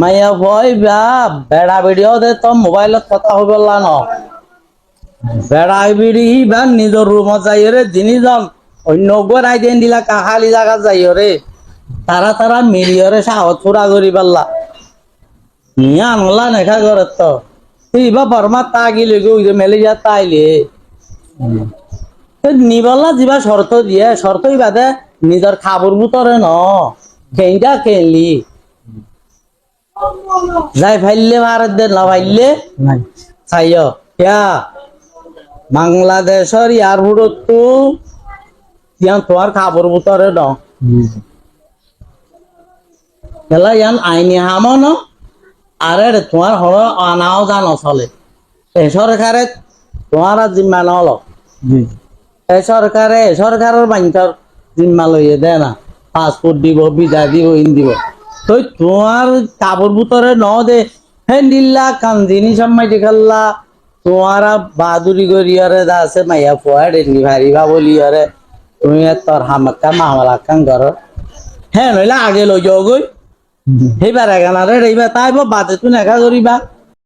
মাইয়া ভয় বা, বেড়া ভিডিও দে তো মোবাইলত কথা হইব ন। বেড়া বিড়ি বা নিজৰ ৰুমত যাই রে তিনিজন অন্য গড়াই দিন দিলা কাহালি জায়গা যাই রে তারা তারা মিলিয়রে সাহস পুরা করি পারলা নিয়ে আনলা নেখা করে তো। তুই বা বর্মা তাগি লেগে ওই যে মেলে যা তাইলে তো নিবলা যিবা শর্ত দিয়ে শর্তই বাদে, নিজৰ খাবৰ বুতরে ন। কেইটা কেনলি যাই ফাইলে ভারত দে না ফাইলে নাই। ইয়া। বাংলাদেশের এয়ারপোর্টত তো ইয়ান তোমার খাবার বুতরে ন। এলা ইয়ান আইনি হামো ন। আরে তোমার হর আনাও যা নচলে এই সরকারে তোমার জিম্মা নল এই সরকারে সরকারের বাঞ্চার জিম্মা লইয়ে দেয় না। পাসপোর্ট দিব ভিসা দিব ইন দিব। তো তোমার কাপড় বুতরে ন দে। হেন্দিল্লা কান্দিনি সাম্মাই দেখাল্লা তোমার বাহাদুরি গরিয়রে দা আছে মাইয়া ফুয়ার এমনি ভারি বা আরে তুমি তোর হামাক্কা মামলাক্কান কর হ্যাঁ নইলে আগে লই যাও গই সেইবার এগানারে এইবার তাই বাদে তুই নেখা করিবা